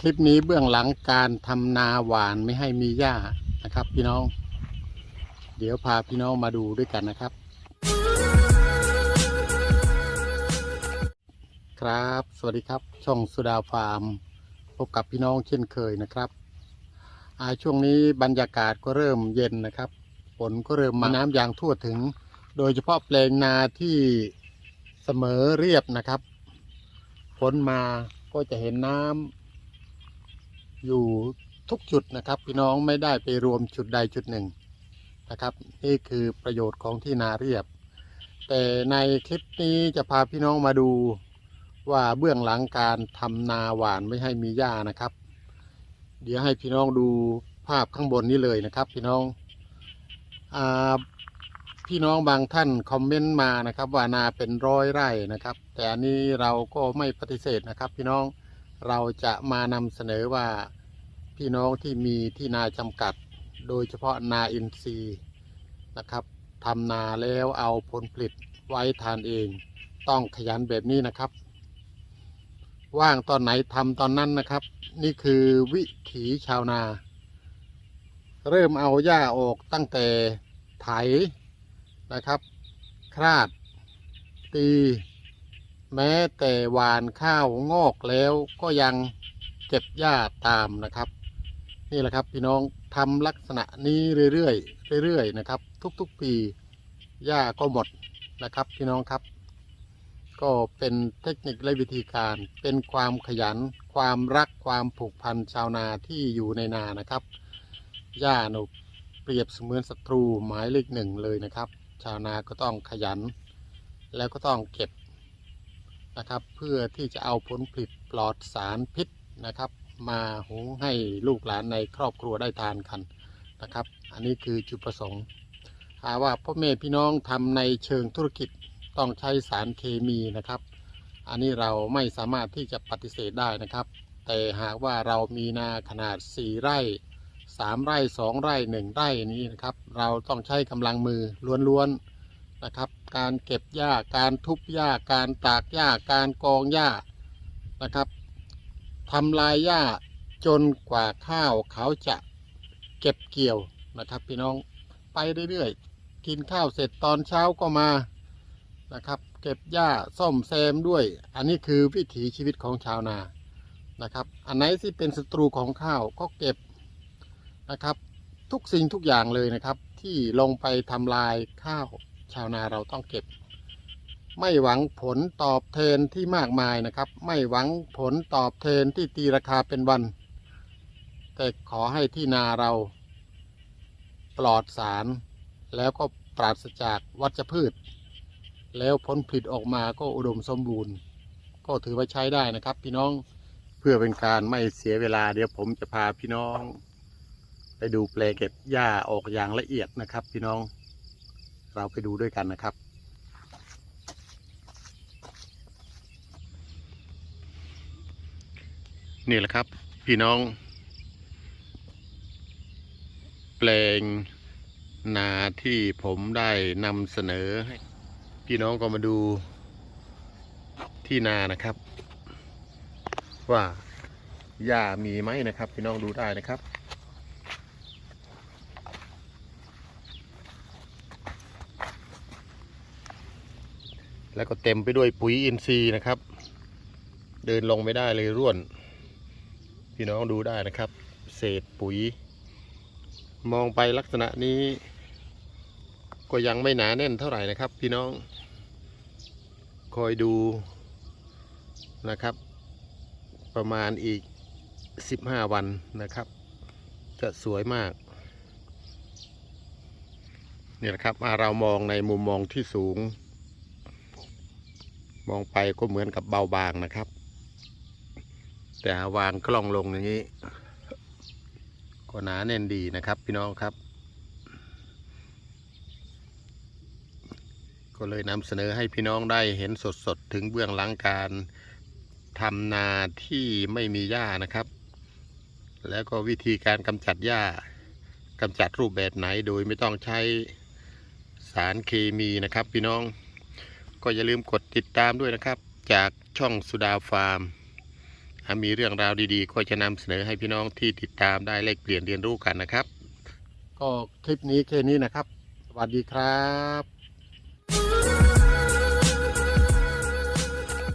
คลิปนี้เบื้องหลังการทำนาหวานไม่ให้มีหญ้านะครับ พี่น้อง เดี๋ยวพาพี่น้องมาดูด้วยกันนะครับ ครับ สวัสดีครับ ช่องสุดาฟาร์ม พบกับพี่น้องเช่นเคยนะครับช่วงนี้บรรยากาศก็เริ่มเย็นนะครับฝนก็เริ่มมาน้ำยางทั่วถึง โดยเฉพาะแปลงนาที่เสมอเรียบนะครับฝนมาก็จะเห็นน้ำ อยู่ทุกจุดนะครับ พี่น้องไม่ได้ไปรวมจุดใดจุดหนึ่งนะครับ นี่คือประโยชน์ของที่นาเรียบ แต่ในคลิปนี้จะพาพี่น้องมาดูว่าเบื้องหลังการทำนาหวานไม่ให้มีหญ้านะครับ เดี๋ยวให้พี่น้องดูภาพข้างบนนี้เลยนะครับ พี่น้องอ่าพี่น้องบางท่านคอมเมนต์มานะครับ ว่านาเป็นร้อยไร่นะครับ แต่อันนี้เราก็ไม่ปฏิเสธนะครับ พี่น้อง เราจะมานำเสนอว่าพี่น้องที่มีที่นาจำกัด โดยเฉพาะนาอินทรีย์นะครับทำนาแล้วเอาผลผลิตไว้ทานเอง ต้องขยันแบบนี้นะครับ ว่างตอนไหนทำตอนนั้นนะครับ นี่คือวิถีชาวนา เริ่มเอาหญ้าออกตั้งแต่ไถนะครับ คราด ตี แม้แต่หวานข้าวงอกแล้วก็ยังเก็บหญ้าตามนะครับ นี่แหละครับพี่น้องทำลักษณะนี้เรื่อยๆเรื่อยๆนะครับ ทุกๆปีหญ้าก็หมดนะครับ พี่น้องครับ ก็เป็นเทคนิคและวิธีการเป็นความขยัน ความรักความผูกพันชาวนาที่อยู่ในนานะครับหญ้าหนุเปรียบเสมือนศัตรูหมายเลขหนึ่งเลยนะครับ ชาวนาก็ต้องขยัน แล้วก็ต้องเก็บ นะครับ เพื่อที่จะเอาผลผลิตปลอดสารพิษนะครับ มาหุงให้ลูกหลานในครอบครัวได้ทานกันนะครับ อันนี้คือจุดประสงค์หาว่าพ่อแม่พี่น้องทำในเชิงธุรกิจต้องใช้สารเคมีนะครับ อันนี้เราไม่สามารถที่จะปฏิเสธได้นะครับ แต่หากว่าเรามีนาขนาด 4 ไร่ 3 ไร่ 2 ไร่ 1 ไร่นี้นะครับ เราต้องใช้กำลังมือล้วนๆ นะครับ การเก็บหญ้าการทุบหญ้าการตากหญ้าการกองหญ้านะครับทำลายหญ้าจนกว่าข้าวเขาจะเก็บเกี่ยวนะครับพี่น้องไปเรื่อยๆ กินข้าวเสร็จตอนเช้าก็มานะครับ เก็บหญ้าซ่อมแซมด้วย อันนี้คือวิถีชีวิตของชาวนานะครับ อันไหนที่เป็นศัตรูของข้าวก็เก็บนะครับ ทุกสิ่งทุกอย่างเลยนะครับ ที่ลงไปทำลายข้าว ชาวนาเราต้องเก็บ ไม่หวังผลตอบแทนที่มากมายนะครับ ไม่หวังผลตอบแทนที่ตีราคาเป็นวัน แต่ขอให้ที่นาเรา ปลอดสาร แล้วก็ปราศจากวัชพืช แล้วผลผลิตออกมาก็อุดมสมบูรณ์ ก็ถือว่าใช้ได้นะครับ พี่น้องเพื่อเป็นการไม่เสียเวลาเดี๋ยวผมจะพาพี่น้อง ไปดูแปลเก็บหญ้าออกอย่างละเอียดนะครับ พี่น้อง เราไปดูด้วยกันนะครับ นี่แหละครับ พี่น้อง แปลงนาที่ผมได้นำเสนอให้พี่น้องก็มาดูที่นานะครับ ว่าหญ้ามีไหมนะครับ พี่น้องดูได้นะครับ แล้วก็เต็มไปด้วยปุ๋ยอินทรีย์นะครับ เดินลงไม่ได้เลยร่วน พี่น้องดูได้นะครับ เศษปุ๋ย มองไปลักษณะนี้ ก็ยังไม่หนาแน่นเท่าไหร่นะครับ พี่น้อง คอยดูนะครับ ประมาณอีก 15 วันนะครับ จะสวยมากเนี่ยนะครับอ่าเรามองในมุมมองที่สูง มองไปก็เหมือนกับเบาบางนะครับ แต่วางกล้องลงอย่างนี้ ก็หนาแน่นดีนะครับ พี่น้องครับ ก็เลยนำเสนอให้พี่น้องได้เห็นสดๆ ถึงเบื้องหลังการทำนาที่ไม่มีหญ้านะครับ แล้วก็วิธีการกำจัดหญ้ากำจัดรูปแบบไหนโดยไม่ต้องใช้สารเคมีนะครับพี่น้อง ก็อย่าลืมกดติดตามด้วยนะครับ จากช่องสุดาฟาร์มมีเรื่องราวดีๆ ก็จะนำเสนอให้พี่น้องที่ติดตามได้แลกเปลี่ยนเรียนรู้กันนะครับ ก็คลิปนี้แค่นี้นะครับ สวัสดีครับ